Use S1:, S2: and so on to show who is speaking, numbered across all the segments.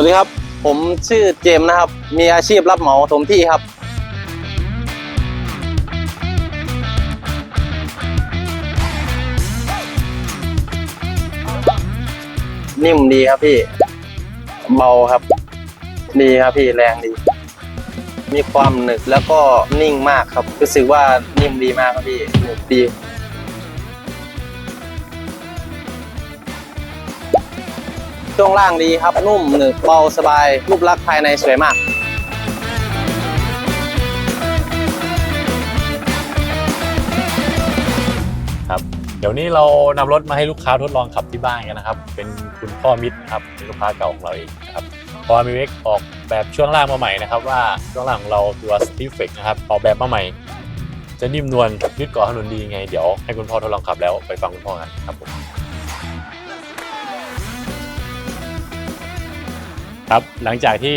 S1: วัสดีครับ ผมชื่อเจมนะครับ มีอาชีพรับเหมาถมที่ครับ นิ่มดีครับพี่ เบาครับ ดีครับพี่แรงดี มีความหนึบแล้วก็นิ่งมากครับ รู้สึกว่านิ่มดีมากครับพี่หนึบดี ช่วงล่างดีครับ นุ่มหนึบเบาสบาย รูปลักษณ์ภายในสวยมาก
S2: ครับเดี๋ยวนี้เรานำรถมาให้ลูกค้าทดลองขับที่บ้านกันนะครับ เป็นคุณพ่อมิตรนะครับเป็นลูกค้าเก่าของเราเองนะครับพอมีเวกออกแบบช่วงล่างมาใหม่นะครับ ว่าช่วงล่างของเราตัวสตีฟเฟกนะครับออกแบบมาใหม่ จะนิ่มนวลยึดเกาะถนนดีไง เดี๋ยวให้คุณพ่อทดลองขับแล้วไปฟังคุณพ่อกันครับผม ครับหลังจากที่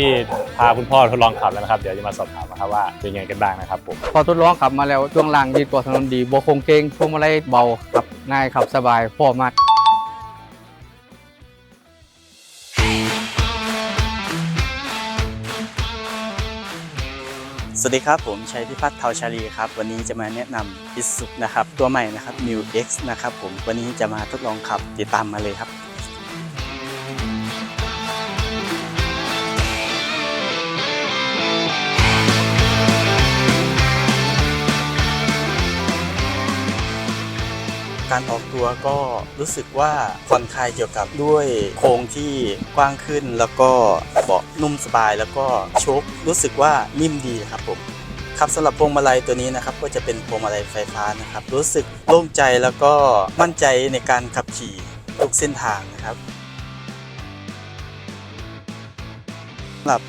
S2: พาคุณพ่อทดลองขับแล้วนะครับ เดี๋ยวจะมาสอบถามนะครับว่าเป็นยังไงกันบ้างนะครับผม
S3: พอทดลองขับมาแล้วช่วงล่างดีกว่าถนนดีโบคงเกงพวงมาลัยเบาขับง่ายขับสบายพ่อมาก
S4: สวัสดีครับ ผมชัยพิพัฒน์เทาชาลีครับ วันนี้จะมาแนะนำอิสุนะครับ ตัวใหม่นะครับ New X นะครับผมวันนี้จะมาทดลองขับติดตามมาเลยครับ การออกตัวก็รู้สึกว่าผ่อนคลายเกี่ยวกับด้วยโครงที่กว้างขึ้น แล้วก็เบาะนุ่มสบายแล้วก็ชครู้สึกว่านิ่มดีครับผมครับสำหรับพวงมาลัยตัวนี้นะครับก็จะเป็นพวงมาลัยไฟฟ้านะครับ รู้สึกโล่งใจแล้วก็มั่นใจในการขับขี่ทุกเส้นทางนะครับสำหรับ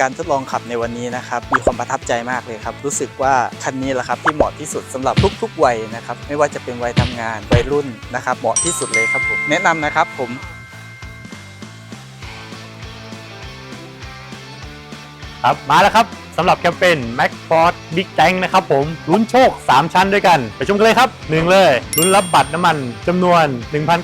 S4: การทดลองขับในวันนี้นะครับมีความประทับใจมากเลยครับ รู้สึกว่าคันนี้แหละครับที่เหมาะที่สุดสำหรับทุกๆวัยนะครับไม่ว่าจะเป็นวัยทำงานวัยรุ่นนะครับเหมาะที่สุดเลยครับผมแนะนำนะครับผม
S2: ครับมาแล้วครับ สำหรับแคมเปญ Mac Ford Big Tank นะครับผม ลุ้นโชค 3 ชั้นด้วยกัน ไปชมกันเลยครับ 1 เลย ลุ้นรับบัตรน้ำมันจำนวน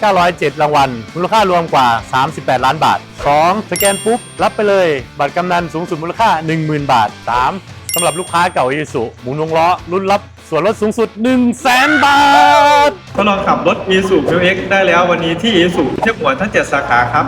S2: 1,907 รางวัล มูลค่ารวมกว่า 38 ล้านบาท 2. สแกนปุ๊บ รับไปเลย บัตรกำนันสูงสุดมูลค่า 10,000 บาท 3. สำหรับลูกค้าเก่า Isuzu หมุนวงล้อลุ้นรับส่วนลดสูงสุด 1 0 0 0 0แบาท
S5: ทดลองขับรถ Isuzu MX ได้แล้ววันนี้ที่ Isuzu เทียบหัวทั้ง 7 สาขาครับ